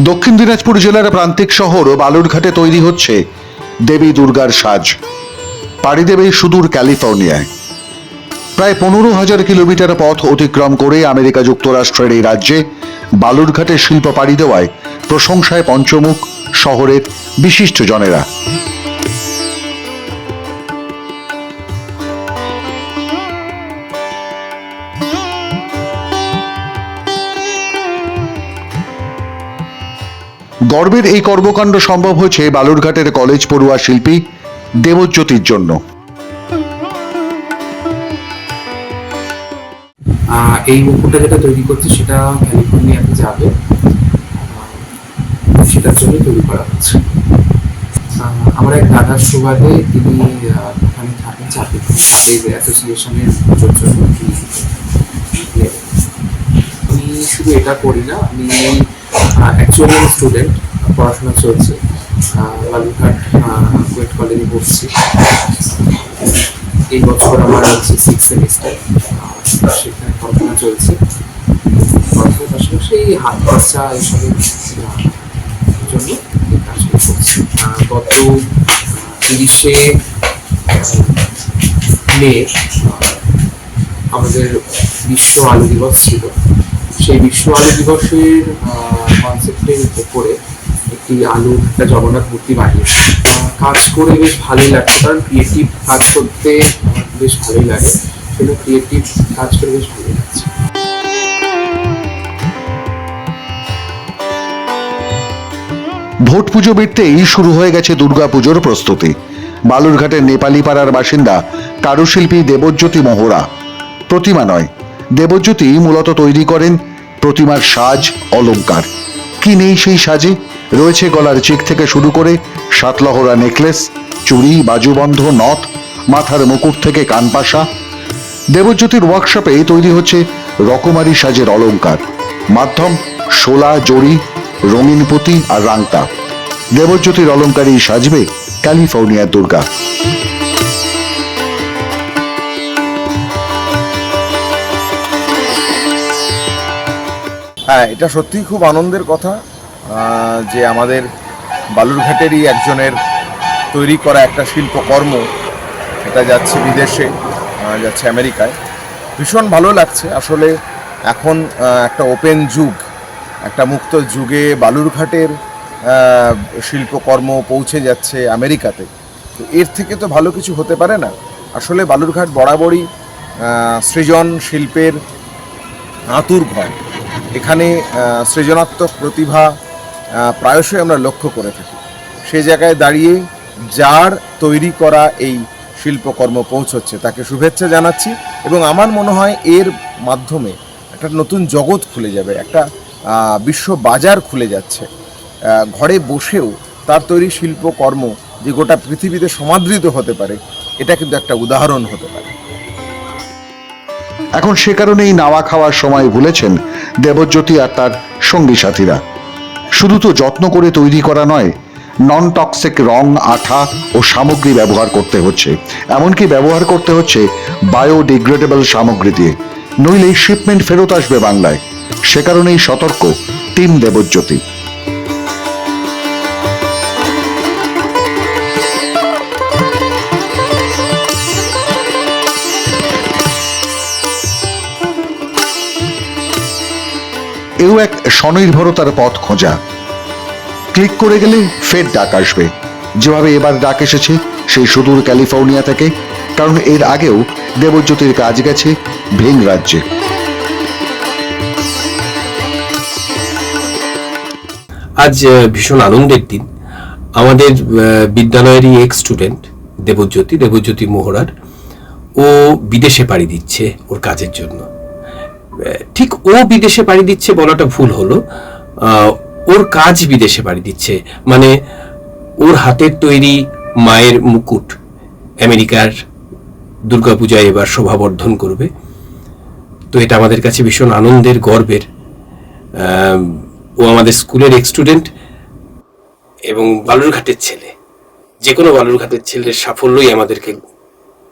দক্ষিণ দিনাজপুর জেলার প্রান্তিক শহর বালুরঘাটে তৈরি হচ্ছে দেবী দুর্গার সাজ। পাড়ি দেবে সুদূর ক্যালিফোর্নিয়ায়। প্রায় পনেরো হাজার কিলোমিটার পথ অতিক্রম করে আমেরিকা যুক্তরাষ্ট্রের এই রাজ্যে বালুরঘাটে শিল্প পাড়ি দেওয়ায় প্রশংসায় পঞ্চমুখ শহরের বিশিষ্ট জনেরা গর্বের এই কর্মকাণ্ড সম্ভব হয়েছে বালুরঘাটের কলেজ পড়ুয়া শিল্পী দেবজ্যোতির জন্য। এই মুকুটটা যেটা তৈরি করছে সেটা ক্যালিফোর্নিয়াতে যাবে। সেটার জন্য তৈরি করা হচ্ছে। আমার এক দাদার সুবাদে তিনি ওখানে থাকেন চাকরি। তাদের অ্যাসোসিয়েশনের জন্য আমি শুধু এটা করি না, আমি অ্যাকচুয়ালি স্টুডেন্ট পড়াশোনা চলছে। বালুরঘাট কুয়েট কলেজে পড়ছি। এই বছর আমার হচ্ছে সিক্স সেমিস্টার সেখানে পড়াশোনা চলছে। পড়াশোনার পাশাপাশি এই হাত খরচা এইসবের জন্য করছি। গত তিরিশে মে, আমাদের বিশ্ব আলু দিবস ছিল। সেই বিশ্ব আলু দিবসের কনসেপ্টের উপরে একটি আলু, একটা জগন্নাথ মূর্তি বানিয়েছি কাজ করে বেশ ভালোই লাগছে, কারণ ক্রিয়েটিভ কাজ করতে বেশ ভালোই লাগে সেটা ক্রিয়েটিভ কাজ করে বেশ ভালোই লাগছে। ভোট পুজো মিটতেই শুরু হয়ে গেছে দুর্গাপুজোর প্রস্তুতি। বালুরঘাটের নেপালি পাড়ার বাসিন্দা কারুশিল্পী দেবজ্যোতি মোহরা। প্রতিমা নয়, দেবজ্যোতি মূলত তৈরি করেন প্রতিমার সাজ অলংকার। কি নেই সেই সাজে? রয়েছে গলার চিক থেকে শুরু করে সাতলহরা নেকলেস, চুড়ি, বাজুবন্ধ, নথ, মাথার মুকুট থেকে কানপাশা। দেবজ্যোতির ওয়ার্কশপে তৈরি হচ্ছে রকমারি সাজের অলংকার। মাধ্যম, শোলা, জড়ি, রঙিন পুঁতি আর রাংতা। দেবজ্যোতির অলংকারই সাজবে ক্যালিফোর্নিয়ার দুর্গা। হ্যাঁ এটা সত্যিই খুব আনন্দের কথা যে আমাদের বালুরঘাটেরই একজনের তৈরি করা একটা শিল্পকর্ম, এটা যাচ্ছে বিদেশে যাচ্ছে আমেরিকায়। ভীষণ ভালো লাগছে। আসলে এখন একটা ওপেন যুগ, একটা মুক্ত যুগে বালুরঘাটের শিল্পকর্ম পৌঁছে যাচ্ছে আমেরিকাতে। তো এর থেকে তো ভালো কিছু হতে পারে না। আসলে বালুরঘাট বরাবরই সৃজন শিল্পের আতুর ঘর। এখানে সৃজনাত্মক প্রতিভা প্রায়শই আমরা লক্ষ্য করে থাকি। সে জায়গায় দাঁড়িয়ে যার তৈরি করা এই শিল্পকর্ম পৌঁছচ্ছে, তাকে শুভেচ্ছা জানাচ্ছি এবং আমার মনে হয় এর মাধ্যমে একটা নতুন জগৎ খুলে যাবে, একটা বিশ্ব বাজার খুলে যাচ্ছে। ঘরে বসেও তার তৈরি শিল্পকর্ম যে গোটা পৃথিবীতে সমাদৃত হতে পারে, এটা কিন্তু একটা উদাহরণ হতে পারে। এখন সে কারণেই নাওয়া খাওয়ার সময় ভুলেছেন দেবজ্যোতি আর তার সঙ্গী সাথীরা। শুধু তো যত্ন করে তৈরি করা নয় নন টক্সিক রং, আঠা ও সামগ্রী ব্যবহার করতে হচ্ছে। এমনকি ব্যবহার করতে হচ্ছে বায়োডিগ্রেডেবল সামগ্রী দিয়ে। নইলে শিপমেন্ট ফেরত আসবে বাংলায়। সে কারণেই সতর্ক টিম দেবজ্যোতি। এও এক স্বনির্ভরতার পথ খোঁজা। ক্লিক করে গেলে ফের ডাক আসবে। যেভাবে এবার ডাক এসেছে, সেই সুদূর ক্যালিফোর্নিয়া থেকে, কারণ এর আগেও দেবজ্যোতির কাজ গেছে ভিন রাজ্যে। আজ ভীষণ আনন্দের দিন। আমাদের বিদ্যালয়েরই এক স্টুডেন্ট দেবজ্যোতি দেবজ্যোতি মোহরার, ও বিদেশে পাড়ি দিচ্ছে ওর কাজের জন্য। ঠিক ও বিদেশে পাড়ি দিচ্ছে বলাটা ভুল হলো। ওর কাজ বিদেশে পাড়ি দিচ্ছে। মানে ওর হাতের তৈরি মায়ের মুকুট আমেরিকার দুর্গাপূজায় এবার শোভাবর্ধন করবে। তো এটা আমাদের কাছে ভীষণ আনন্দের, গর্বের। ও আমাদের স্কুলের এক স্টুডেন্ট এবং বালুরঘাটের ছেলে। যে কোনো বালুরঘাটের ছেলের সাফল্যই আমাদেরকে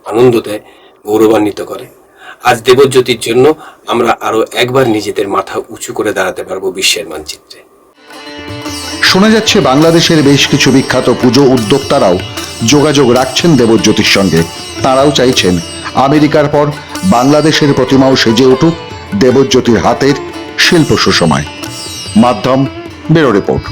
আনন্দ দেয়, গৌরবান্বিত করে। আজ দেবজ্যোতির জন্য আমরা আরও একবার নিজেদের মাথা উঁচু করে দাঁড়াতে পারব বিশ্বের মানচিত্রে। শোনা যাচ্ছে বাংলাদেশের বেশ কিছু বিখ্যাত পুজো উদ্যোক্তারাও যোগাযোগ রাখছেন দেবজ্যোতির সঙ্গে। তারাও চাইছেন আমেরিকার পর বাংলাদেশের প্রতিমাও সেজে উঠুক দেবজ্যোতির হাতের শিল্প সুসময় মাধ্যম ব্যুরো রিপোর্ট।